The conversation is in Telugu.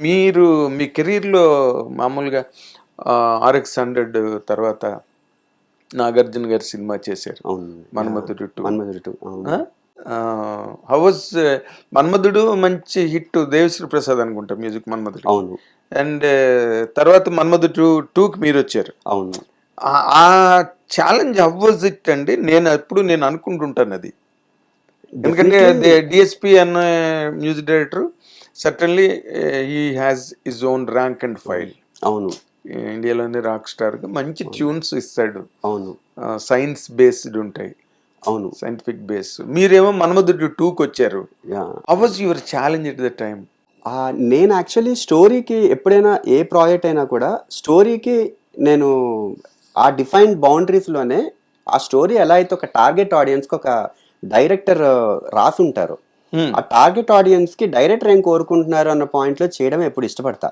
మీరు మీ కెరీర్లో మామూలుగా ఆర్ఎక్స్ హండ్రెడ్ తర్వాత నాగార్జున గారి సినిమా చేశారు. అవును. మన్మధుడు టూ. మన్మధుడు టూ అవును. హౌస్ మన్మధుడు మంచి హిట్ దేవిశ్రీ ప్రసాద్ అనుకుంటా మ్యూజిక్ మన్మధుడు. అవును. అండ్ తర్వాత మన్మధుడు టూ టూకి మీరు వచ్చారు. అవును. ఆ- ఛాలెంజ్ అవ్వజ్ ఇట్ అండి? నేను ఎప్పుడు నేను అనుకుంటుంటాను అది. ఎందుకంటే డిఎస్పి అన్న music director certainly he has his own rank and file అవును. ఇండియాలోనే రాక్ స్టార్ మంచి ట్యూన్స్ ఇస్తాడు. అవును. సైన్స్ బేస్డ్ ఉంటాయి. అవును. సైంటిఫిక్ బేస్ మీరేమో మన్మధుడు టూకి వచ్చారు. Was your challenge at the time నేను యాక్చువల్లీ స్టోరీకి ఎప్పుడైనా ఏ ప్రాజెక్ట్ అయినా కూడా స్టోరీకి నేను ఆ డిఫైన్డ్ బౌండరీస్లోనే ఆ స్టోరీ ఎలా అయితే ఒక టార్గెట్ ఆడియన్స్కి ఒక డైరెక్టర్ రాసి ఉంటారు Hmm. ఆ టార్గెట్ ఆడియన్స్కి డైరెక్ట్ ఏం కోరుకుంటున్నారు అన్న పాయింట్లో చేయడం ఎప్పుడు ఇష్టపడతా.